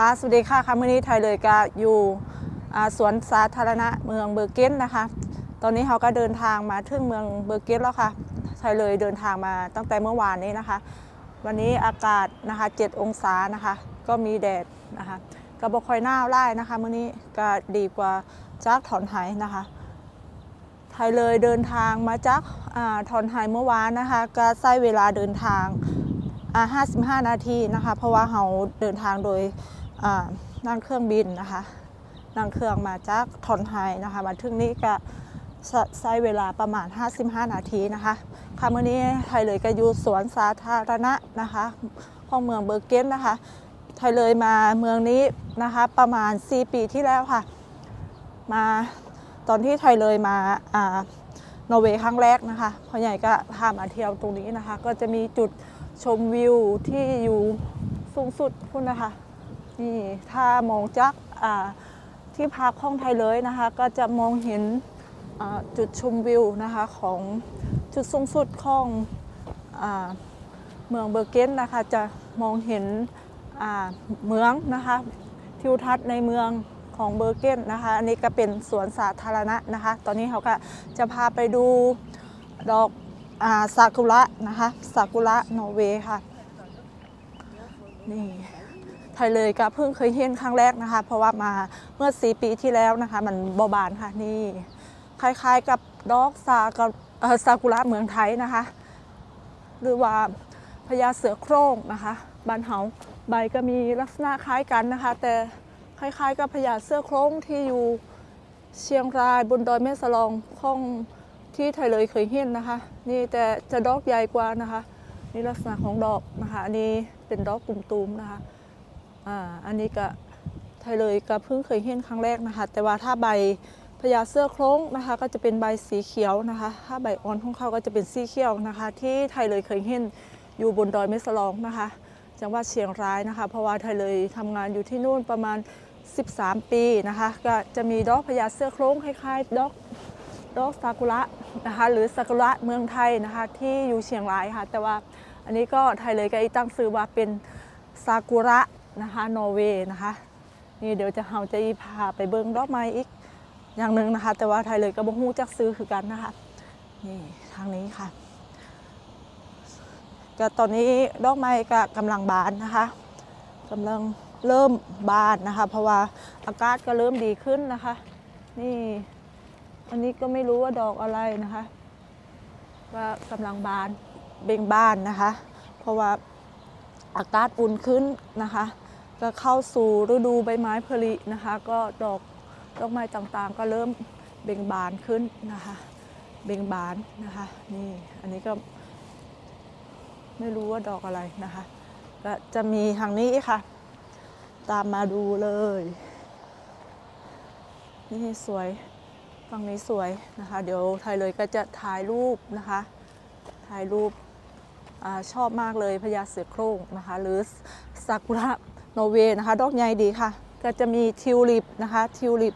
ค่ะสวัสดีค่ะค่ะมื้อนี้ไทยเลยก็อยู่สวนสาธารณะเมืองเบอร์เกนนะคะ ตอนนี้เขาก็เดินทางมาถึงเมืองเบอร์เกนแล้วค่ะไทยเลยเดินทางมาตั้งแต่เมื่อวานนี้นะคะ วันนี้อากาศนะคะ7องศานะคะ ก็มีแดดนะคะก็บ่ค่อยหน้าวไล่นะคะมื้อนี้ก็ดีกว่าจากถอนไหนะคะ ไทยเลยเดินทางมาจากอถอนไหเมื่อวานนะคะ ก็ใช้เวลาเดินทางอ่า55 นาทีนะคะ เพราะว่าเราเดินทางโดย นั่งเครื่องบินนะคะ นั่งเครื่องมาจากถอนไหนะคะมาถึงนี้ก็ใช้ใช้เวลาประมาณ 55 นาทีนะคะค่ะมื่อนี้ไทยเลยก็อยู่สวนสาธารณะนะคะของเมืองเบอร์เกนนะคะ ไทยเลยมาเมืองนี้นะคะประมาณ 4 ปีที่แล้วค่ะ มาตอนที่ไทยเลยมาอ่านอร์เวย์ครั้งแรกนะคะพ่อใหญ่ก็พามาเที่ยวตรงนี้นะคะ ก็จะมีจุดชมวิวที่อยู่สูงสุดคุณนะคะ นี่ถ้ามองจากที่พักห้องไทยเลยนะคะ ก็จะมองเห็นจุดชมวิวนะคะของจุดสูงสุดของอเมืองเบอร์เกนนะคะจะมองเห็นเมืองนะคะทิวทัศน์ในเมืองของเบอร์เกนนะคะ อันนี้ก็เป็นสวนสาธารณะนะคะ ตอนนี้เขาก็จะพาไปดูดอกอาซากุระนะคะซากุระนอร์เวย์ค่ะ นี่ ไทยเลยก็เพิ่งเคยเห็นครั้งแรกนะคะ เพราะว่ามาเมื่อสีปีที่แล้วนะคะ มันบอบานค่ะนี่ คล้ายๆกับดอกซากับซากุระเมืองไทยนะคะ หรือว่าพญาเสือโคร่งนะคะบานเฮาใบก็มีลักษณะคล้ายกันนะคะ แต่คล้ายๆ กับพญาเสือโคร่งที่อยู่เชียงรายบนดอยแม่สลองของที่ไทยเลยเคยเห็นนะคะ นี่แต่จะดอกใหญ่กว่านะคะ นี่ลักษณะของดอกนะคะ อันนี้เป็นดอกกลุ่มตูมนะคะ อ่าอันนี้ก็ไทยเลยก็เพิ่งเคยเห็นครั้งแรกนะคะ แต่ว่าถ้าใบพญาเสื้อโครงนะคะ ก็จะเป็นใบสีเขียวนะคะ ถ้าใบอ่อนของเขาก็จะเป็นสีเขียวนะคะ ที่ไทยเลยเคยเห็นอยู่บนดอยแม่สลองนะคะจังหวัดเชียงรายนะคะ เพราะว่าไทยเลยทำงานอยู่ที่นู่นประมาณ 13 ปีนะคะ ก็จะมีดอกพญาเสื้อโครงคล้ายๆดอกดอกซากุระนะคะ หรือซากุระเมืองไทยนะคะ ที่อยู่เชียงรายค่ะ แต่ว่าอันนี้ก็ไทยเลยก็ตั้งซื้อว่าเป็นซากุระ นะคะนอร์เวย์นะคะ นี่เดี๋ยวจะเฮาจะพาไปเบิ้งดอกไม้อีกอย่างหนึ่งนะคะ แต่ว่าไทยเลยก็บ่ฮู้จักซื้อคือกันนะคะนี่ทางนี้ค่ะก็ตอนนี้ดอกไม้ก็กำลังบานนะคะกำลังเริ่มบานนะคะ เพราะว่าอากาศก็เริ่มดีขึ้นนะคะ นี่อันนี้ก็ไม่รู้ว่าดอกอะไรนะคะว่ากำลังบานเบ่งบานนะคะ เพราะว่าอากาศอุ่นขึ้นนะคะ ก็เข้าสู่ฤดูใบไม้ผลินะคะ ก็ดอกดอกไม้ต่างๆ ก็เริ่มเบ่งบานขึ้นนะคะ เบ่งบานนะคะนี่อันนี้ก็ไม่รู้ว่าดอกอะไรนะคะ ก็จะมีทางนี้ค่ะ ตามมาดูเลย นี่สวยฝั่งนี้สวยนะคะ เดี๋ยวไทยเลยก็จะถ่ายรูปนะคะ ถ่ายรูปอชอบมากเลยพญาเสือโคร่งนะคะ หรือซากุระ โนเวนะคะ ดอกใหญ่ดีค่ะ ก็จะมีทิวลิปนะคะทิวลิป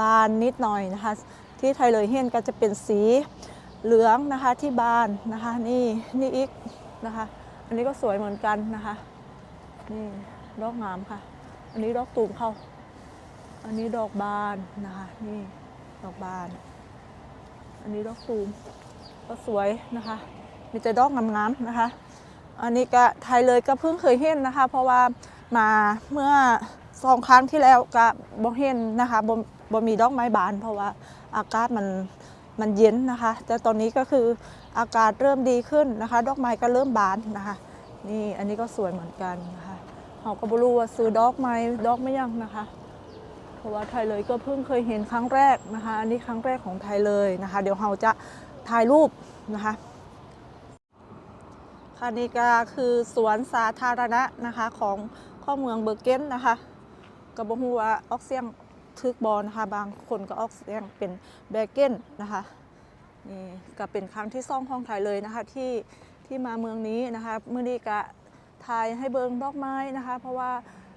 บานนิดหน่อยนะคะ ที่ไทยเลยเห็นก็จะเป็นสีเหลืองนะคะที่บานนะคะนี่นี่อีกนะคะ อันนี้ก็สวยเหมือนกันนะคะนี่ดอกงามค่ะ อันนี้ดอกตูมเข้า อันนี้ดอกบานนะคะนี่ดอกบาน อันนี้ดอกตูมก็สวยนะคะมีแต่ดอกงามๆนะคะ อันนี้ก็ไทยเลยก็เพิ่งเคยเห็นนะคะ เพราะว่า มาเมื่อสองครั้งที่แล้วก็บ่เห็นนะคะบ่บ่มีดอกไม้บาน เพราะว่าอากาศมันมันเย็นนะคะ แต่ตอนนี้ก็คืออากาศเริ่มดีขึ้นนะคะ ดอกไม้ก็เริ่มบานนะคะ นี่อันนี้ก็สวยเหมือนกันนะคะเราก็บรู้ว่าซื้อดอกไม้ดอกไม่ยังนะคะ เพราะว่าไทยเลยก็เพิ่งเคยเห็นครั้งแรกนะคะ อันนี้ครั้งแรกของไทยเลยนะคะ เดี๋ยวเราจะถ่ายรูปนะคะค่ะนี่ก็คือสวนสาธารณะนะคะของ ข้อเมืองเบอร์เกนนะคะกระบอกหัวาออกเสียงทึกบอลนะคะบางคนก็ออกเสียงเป็นเบเกนนะคะนี่ก็เป็นครั้งที่ซ่องของไทยเลยนะคะที่ที่มาเมืองนี้นะคะเมื่อนี้ก็ถ่ายให้เบิงดอกไม้นะคะ เพราะว่า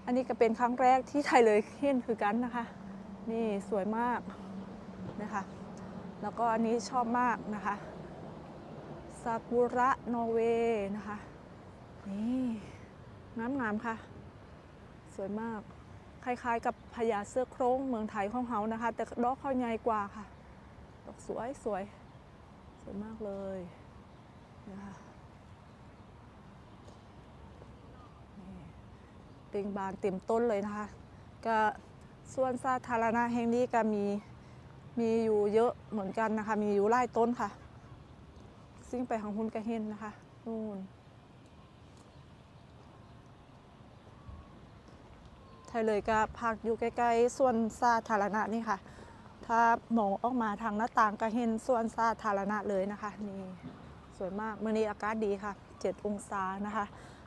อันนี้ก็เป็นครั้งแรกที่ไทยเลยเห็นคือกันนะคะ นี่สวยมากนะคะ แล้วก็อันนี้ชอบมากนะคะซากุระนอร์เวย์นะคะ นี่งามๆค่ะ สวยมาก คล้ายๆ กับพญาเสื้อโครงเมืองไทยของเขานะคะ แต่ดอกเขาใหญ่กว่าค่ะ ดอกสวยสวยสวยมากเลยนะคะเต่งบานเต็มต้นเลยนะคะ ก็ส่วนสาธารณะแห่งนี้ก็มีมีอยู่เยอะเหมือนกันนะคะ มีอยู่หลายต้นค่ะ ซิ่งไปทางหุ่นกระเห็นนะคะนู่น ไท ยเลยก็พักอยู่ใกล้ๆส่วนสาธารณะนี่ค่ะ ถ้ามองออกมาทางหน้าต่างก็เห็นส่วนสาธารณะเลยนะคะนี่สวยมากเมื่อนี้อากาศดีค่ะ 7 องศานะคะ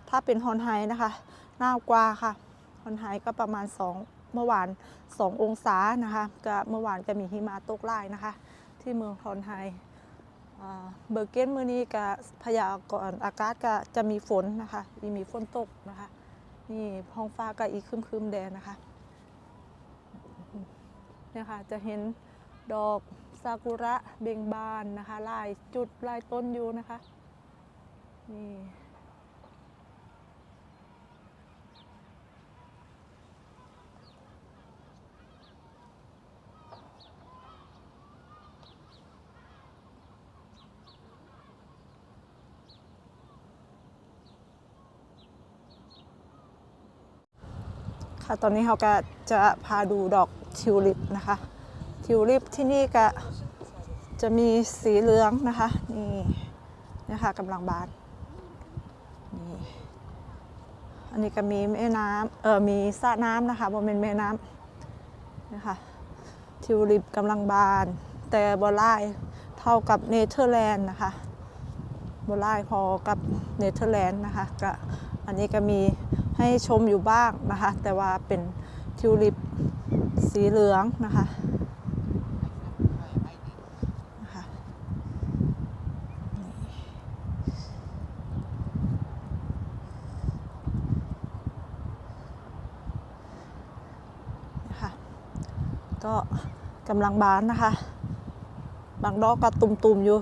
ถ้าเป็นฮอนไฮนะคะหนากว่าค่ะฮอนไฮก็ประมาณ 2 เมื่อวาน 2 องศานะคะก็เมื่อวานก็มีหิมะตกไล่นะคะ ที่เมืองฮอนไฮเบอร์เกนเมื่อนี้ก็พยากรณ์อากาศก็จะมีฝนนะคะมีฝนตกนะคะ นี่ห้องฟ้าก็อีกครึมๆแดงนะคะเนี่ยค่ะจะเห็นดอกซากุระเบ่งบานนะคะลายจุดลายต้นอยู่นะคะนี่ ค่ะตอนนี้เราก็จะพาดูดอกทิวลิปนะคะ ทิวลิปที่นี่ก็จะมีสีเหลืองนะคะนี่นะคะกำลังบานนี่อันนี้ก็มีแม่น้ำเออมีสระน้ำนะคะบนเป็นแม่น้ำนะคะทิวลิปกำลังบาน แต่บอลไลายเท่ากับเนเธอร์แลนด์นะคะบอลไลายพอกับเนเธอร์แลนด์นะคะก็อันนี้ก็มี ให้ชมอยู่บ้างนะคะ แต่ว่าเป็นทิวลิปสีเหลืองนะคะนะคะก็กำลังบานนะคะ บางดอกก็ตุ่มๆอยู่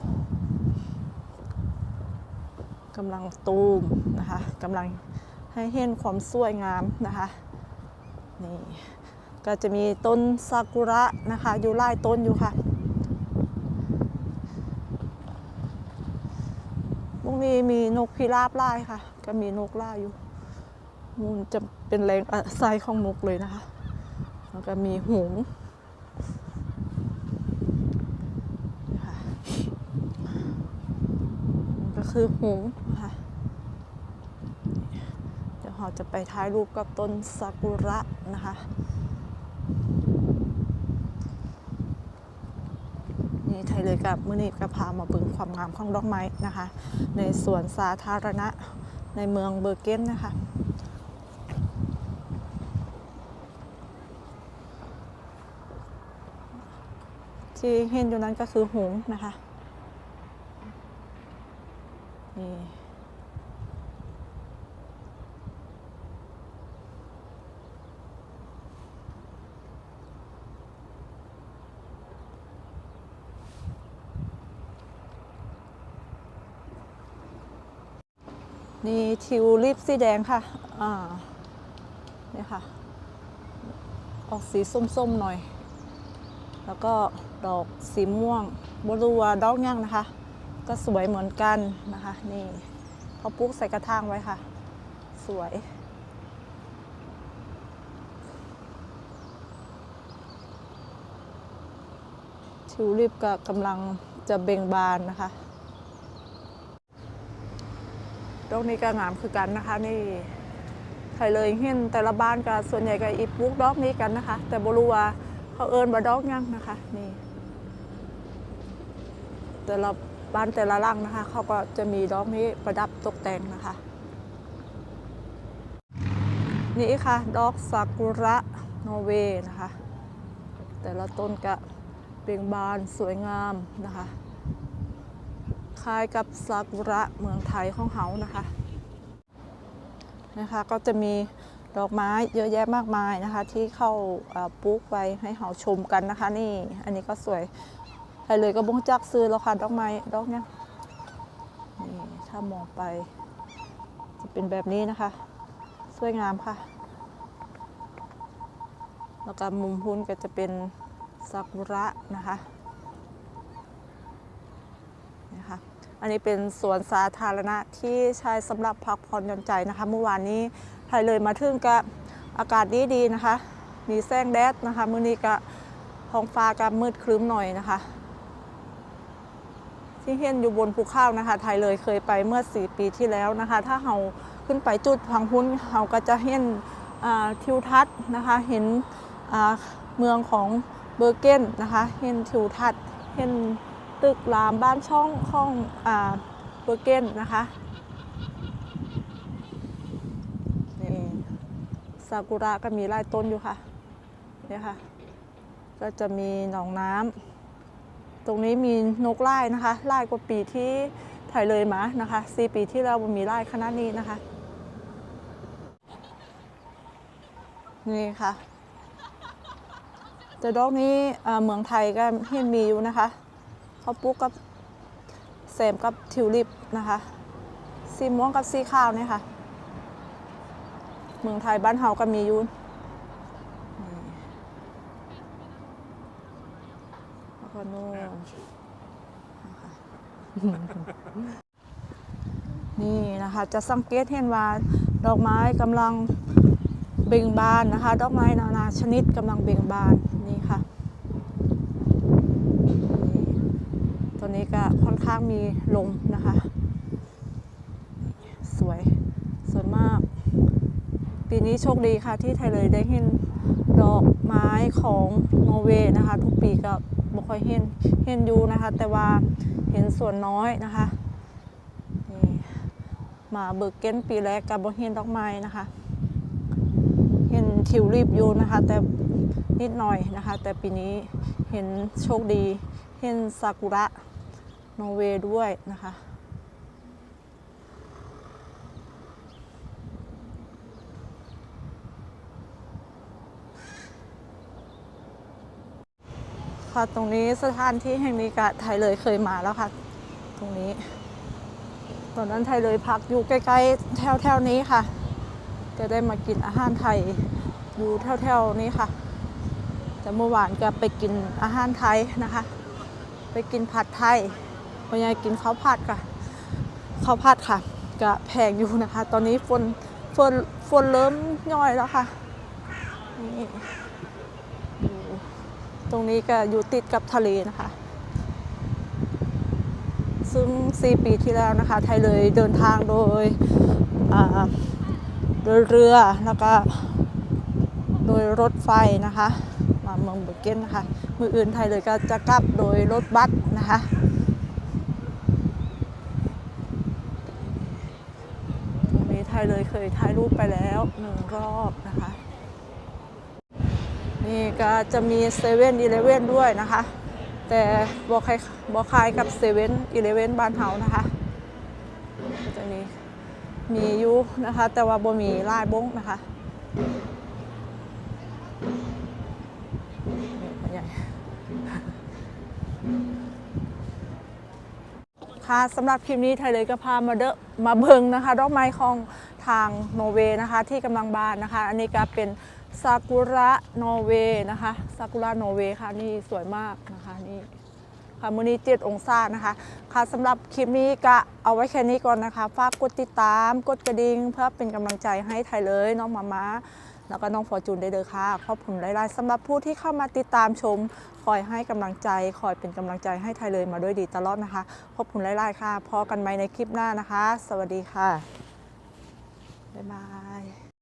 กำลังตูมนะคะกำลัง ให้เห็นความสวยงามนะคะนี่ก็จะมีต้นซากุระนะคะอยู่ไล่ต้นอยู่ค่ะพวกนี้มีนกพิราบไล่ค่ะ ก็มีนกล่าอยู่มันจะเป็นแรงอาศัยของนกเลยนะคะ แล้วก็มีหงส์นะคะก็คือหงส์นะคะ เราจะไปถ่ายรูปกับต้นซากุระนะคะนี่ไทยเลยกับมือนี้ก็พามาบิ่งความงามของดอกไม้นะคะ ในสวนสาธารณะในเมืองเบอร์เกนนะคะที่เห็นอยู่นั้นก็คือหงนะคะนี่ นี่ทิวลิปสีแดงค่ะ อ่า เนี่ยค่ะ ออกสีส้มๆหน่อย แล้วก็ดอกสีม่วงบรูวาดอกย่างนะคะ ก็สวยเหมือนกันนะคะ นี่เขาปลูกใส่กระถางไว้ค่ะ สวยทิวลิปก็กำลังจะเบ่งบานนะคะ ดอกนี้ก็งามคือกันนะคะ นี่ใครเลยเห็นแต่ละบ้านก็ส่วนใหญ่ก็อีปลูกดอกนี้กันนะคะ แต่บรูว่าเขาเอิญบ่ดอกยังนะคะ นี่ แต่ละบ้านแต่ละหลังนะคะ เขาก็จะมีดอกนี้ประดับตกแต่งนะคะ นี่ค่ะ ดอกซากุระนอร์เวย์นะคะ แต่ละต้นก็เบ่งบานสวยงามนะคะ ล้ายกับซากุระเมืองไทยของเฮานะคะนะคะ ก็จะมีดอกไม้เยอะแยะมากมายนะคะ ที่เข้าปลูกไว้ให้เฮาชมกันนะคะ นี่อันนี้ก็สวยใครเลยก็บงจักซื้อแล้วค่ะดอกไม้ดอกเนี้ยนี่ถ้ามองไป จะเป็นแบบนี้นะคะ สวยงามค่ะ แล้วก็มุมพุ้นก็จะเป็นซากุระนะคะนะคะ อันนี้เป็นสวนสาธารณะที่ใช้สำหรับพักผ่อนหย่อนใจนะคะ เมื่อวานนี้ไทยเลยมาถึงก็อากาศดีดีๆนะคะ มีแสงแดดนะคะ มื้อนี้ก็ท้องฟ้าก็มืดครึ้มหน่อยนะคะ ที่เห็นอยู่บนภูเขานะคะ ไทยเลยเคยไปเมื่อ 4 ปีที่แล้วนะคะ ถ้าเราขึ้นไปจุดพังพุ้นเราก็จะเห็นทิวทัศน์นะคะ เห็นเมืองของเบอร์เกนนะคะ เห็นทิวทัศน์ เห็น ตึกรามบ้านช่องของอ่าเบอร์เกนนะคะนี่ซากุระก็มีหลายต้นอยู่ค่ะเนี่ยค่ะ ก็จะมีหนองน้ำตรงนี้มีนกไล่นะคะไล่กว่าปีที่ถ่ายเลยมานะคะสี่ปีที่แล้วมันมีไล่ขนาดนี้นะคะนี่ค่ะแต่ดอกนี้เอ่อเมืองไทยก็เห็นมีอยู่นะคะ ขาปลูกกับแซมกับทิวลิปนะคะสีม่วงกับสีขาวเนี่ยค่ะ เมืองไทยบ้านเฮาก็มียู่แล้วก็นู่นนี่นะคะ จะสังเกตเห็นว่าดอกไม้กำลังเบ่งบานนะคะ ดอกไม้นานาชนิดกำลังเบ่งบานตอนนี้ก็ค่อน ข้างมีลมนะคะ สวยสวยมาก ปีนี้โชคดีค่ะที่ไทยเลยได้เห็นดอกไม้ของนอร์เวย์นะคะ ทุกปีก็บ่ค่อยเห็นเห็นอยู่นะคะ แต่ว่าเห็นส่วนน้อยนะคะนี่มาเบิร์เกนปีแรกกับบ่เห็นดอกไม้นะคะ เห็นทิวลิปอยู่นะคะ แต่นิดหน่อยนะคะ แต่ปีนี้เห็นโชคดี เห็นซากุระ นอร์เวย์ด้วยนะคะค่ะตรงนี้สถานที่แห่งนี้กะไทยเลยเคยมาแล้วค่ะ ตรงนี้ ตอนนั้นไทยเลยพักอยู่ใกล้ๆแถวๆนี้ค่ะ จะได้มากินอาหารไทยอยู่แถวๆนี้ค่ะแต่เมื่อวานก็ไปกินอาหารไทยนะคะ ไปกินผัดไทย พอยายกินข้าวผัดค่ะข้าวผัดค่ะก็แพงอยู่นะคะ ตอนนี้ฝนฝนฝนเริ่มย่อยแล้วค่ะนี่ตรงนี้ก็อยู่ติดกับทะเลนะคะ ซึ่ง 4 ปีที่แล้วนะคะ ไทยเลยเดินทางโดยโดยเรือแล้วก็โดยรถไฟนะคะ มาเมืองเบอร์เกนนะคะ มืออื่นไทยเลยก็จะกลับโดยรถบัสนะคะ ตรงนี้ไท ยเลยเคยถ่ายรูปไปแล้วหนึ่งรอบนะคะ นี่ก็จะมีเซเว่นอีเลเว่นด้วยนะคะ แต่บอกใครบอกคายกับเซเว่นอีเลเว่นบ้านเฮานะคะก็จะมีมีอยู่นะคะ แต่ว่าบ่มีลายบงนะคะ ค่ะสำหรับคลิปนี้ไทยเลยก็พามาเดอมาเบิงนะคะดอกไม้ของทางโนอร์เวย์นะคะ ที่กำลังบานนะคะ อันนี้ก็เป็นซากุระนอร์เวย์นะคะซากุระนอร์เวย์ค่ะนี่สวยมากนะคะนี่ค่ะมือนี้7องศานะคะ ค่ะสำหรับคลิปนี้ก็เอาไว้แค่นี้ก่อนนะคะ ฝากกดติดตาม กดกระดิ่งเพื่อเป็นกำลังใจให้ไทยเลยน้องมาม้า แล้วก็น้องฟอร์จูนได้เลยค่ะขอบคุณหลายๆสำหรับผู้ที่เข้ามาติดตามชม คอยให้กำลังใจ คอยเป็นกำลังใจให้ไทยเลยมาด้วยดีตลอดนะคะ ขอบคุณหลายๆค่ะ พอกันไหมในคลิปหน้านะคะ สวัสดีค่ะ บ๊ายบาย